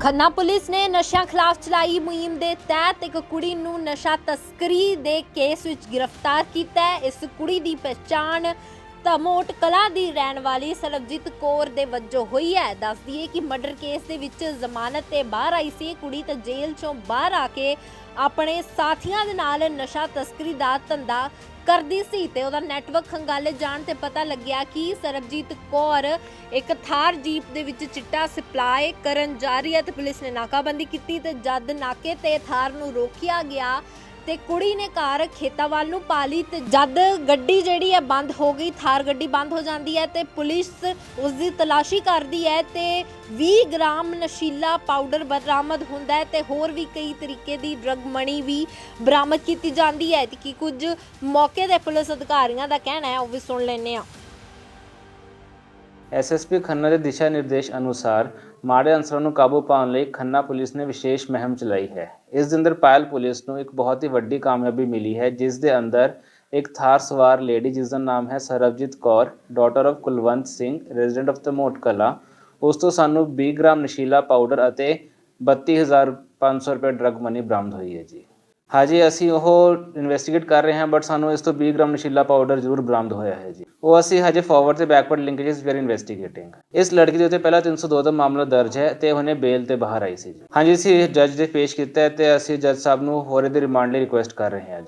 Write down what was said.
Khanna police ਨੇ ਨਸ਼ਿਆਂ ਖਿਲਾਫ ਚਲਾਈ ਮੁਹਿੰਮ ਦੇ ਤਹਿਤ ਇੱਕ ਕੁੜੀ ਨੂੰ ਨਸ਼ਾ ਤਸਕਰੀ ਦੇ ਕੇਸ ਵਿੱਚ ਗ੍ਰਿਫਤਾਰ ਕੀਤਾ ਹੈ। ਇਸ ਕੁੜੀ ਦੀ ਪਛਾਣ ਧਮੋਟ ਕਲਾ ਦੀ ਰਹਿਣ ਵਾਲੀ ਸਰਬਜੀਤ ਕੌਰ ਦੇ ਵਜੋਂ ਹੋਈ ਹੈ। ਦੱਸ ਦਈਏ ਕਿ ਮਰਡਰ ਕੇਸ ਦੇ ਵਿੱਚ ਜ਼ਮਾਨਤ ਤੇ ਬਾਹਰ ਆਈ ਸੀ। ਕੁੜੀ ਤਾਂ ਜੇਲ੍ਹ ਚੋਂ ਬਾਹਰ ਆ ਕੇ ਆਪਣੇ ਸਾਥੀਆਂ ਦੇ ਨਾਲ ਨਸ਼ਾ ਤਸਕਰੀ ਦਾ ਧੰਦਾ ਕਰਦੀ ਸੀ ਤੇ ਉਹਦਾ ਨੈਟਵਰਕ ਖੰਗਾਲੇ ਜਾਣ ਤੇ ਪਤਾ ਲੱਗਿਆ ਕਿ ਸਰਬਜੀਤ ਕੌਰ ਇੱਕ ਥਾਰ ਜੀਪ ਦੇ ਵਿੱਚ ਚਿੱਟਾ ਸਪਲਾਈ ਕਰਨ ਜਾ ਰਹੀ ਹੈ ਤੇ ਪੁਲਿਸ ਨੇ ਨਾਕਾਬੰਦੀ ਕੀਤੀ ਤੇ ਜਦ ਨਾਕੇ ਤੇ ਥਾਰ ਨੂੰ ਰੋਕਿਆ ਗਿਆ ਤੇ ਕੁੜੀ ਨੇ ਕਾਰ ਖੇਤਾਂ ਵੱਲ ਨੂੰ ਪਾ ਲਈ ਤੇ ਜਦ ਗੱਡੀ ਜਿਹੜੀ ਹੈ ਬੰਦ ਹੋ ਗਈ, ਥਾਰ ਗੱਡੀ ਬੰਦ ਹੋ ਜਾਂਦੀ ਹੈ ਤੇ ਪੁਲਿਸ ਉਸ ਦੀ ਤਲਾਸ਼ੀ ਕਰਦੀ ਹੈ ਤੇ 20 ਗ੍ਰਾਮ ਨਸ਼ੀਲਾ ਪਾਊਡਰ ਬਰਾਮਦ ਹੁੰਦਾ ਹੈ ਤੇ ਹੋਰ ਵੀ ਕਈ ਤਰੀਕੇ ਦੀ ਡਰਗ ਮਣੀ ਵੀ ਬਰਾਮਦ ਕੀਤੀ ਜਾਂਦੀ ਹੈ। ਤੇ ਕੀ ਕੁਝ ਮੌਕੇ ਦੇ ਪੁਲਿਸ ਅਧਿਕਾਰੀਆਂ ਦਾ ਕਹਿਣਾ ਹੈ, ਉਹ ਵੀ ਸੁਣ ਲੈਂਦੇ ਹਾਂ। ਐਸਐਸਪੀ ਖੰਨਾ ਦੇ ਦਿਸ਼ਾ ਨਿਰਦੇਸ਼ ਅਨੁਸਾਰ ਮਾੜੇ ਅਨਸਰਾਂ ਨੂੰ ਕਾਬੂ ਪਾਉਣ ਲਈ ਖੰਨਾ ਪੁਲਿਸ ਨੇ ਵਿਸ਼ੇਸ਼ ਮੁਹਿੰਮ ਚਲਾਈ ਹੈ। ਇਸ ਦੇ ਅੰਦਰ ਪਾਇਲ ਪੁਲਿਸ ਨੂੰ ਇੱਕ ਬਹੁਤ ਹੀ ਵੱਡੀ ਕਾਮਯਾਬੀ ਮਿਲੀ ਹੈ, ਜਿਸ ਦੇ ਅੰਦਰ ਇੱਕ ਥਾਰ ਸਵਾਰ ਲੇਡੀ ਜਿਸ ਦਾ ਨਾਮ ਹੈ Sarabjit Kaur daughter of Kulwant Singh resident of Tamot Kala. ਉਸ ਤੋਂ ਸਾਨੂੰ 20 ਗ੍ਰਾਮ ਨਸ਼ੀਲਾ ਪਾਊਡਰ ਅਤੇ 32500 ਰੁਪਏ ਡਰੱਗ ਮਨੀ ਬਰਾਮਦ ਹੋਈ ਹੈ ਜੀ। ਹਾਜੀ, ਅਸੀਂ ਉਹ ਇਨਵੈਸਟੀਗੇਟ ਕਰ ਰਹੇ ਹਾਂ ਬਟ ਸਾਨੂੰ ਇਸ ਤੋਂ 20 ਗ੍ਰਾਮ ਨਸ਼ੀਲਾ ਪਾਊਡਰ ਜ਼ਰੂਰ ਬਰਾਮਦ ਹੋਇਆ ਹੈ ਜੀ। ਉਹ ਅਸੀਂ ਹਜੇ ਫਾਰਵਰਡ ਤੇ backward linkages we are investigating ਇਸ ਲੜਕੀ ਦੇ ਉੱਤੇ ਪਹਿਲਾਂ 302 ਦਾ ਮਾਮਲਾ ਦਰਜ ਹੈ ਤੇ ਉਹਨੇ ਬੇਲ ਤੇ ਬਾਹਰ ਆਈ ਸੀ ਜੀ। ਹਾਂਜੀ, ਅਸੀਂ ਜੱਜ ਦੇ ਪੇਸ਼ ਕੀਤਾ ਹੈ ਤੇ ਅਸੀਂ ਜੱਜ ਸਾਹਿਬ ਨੂੰ ਹੋਰ ਇਹਦੇ ਰਿਮਾਂਡ ਲਈ ਰਿਕੁਐਸਟ ਕਰ ਰਹੇ ਹਾਂ ਜੀ।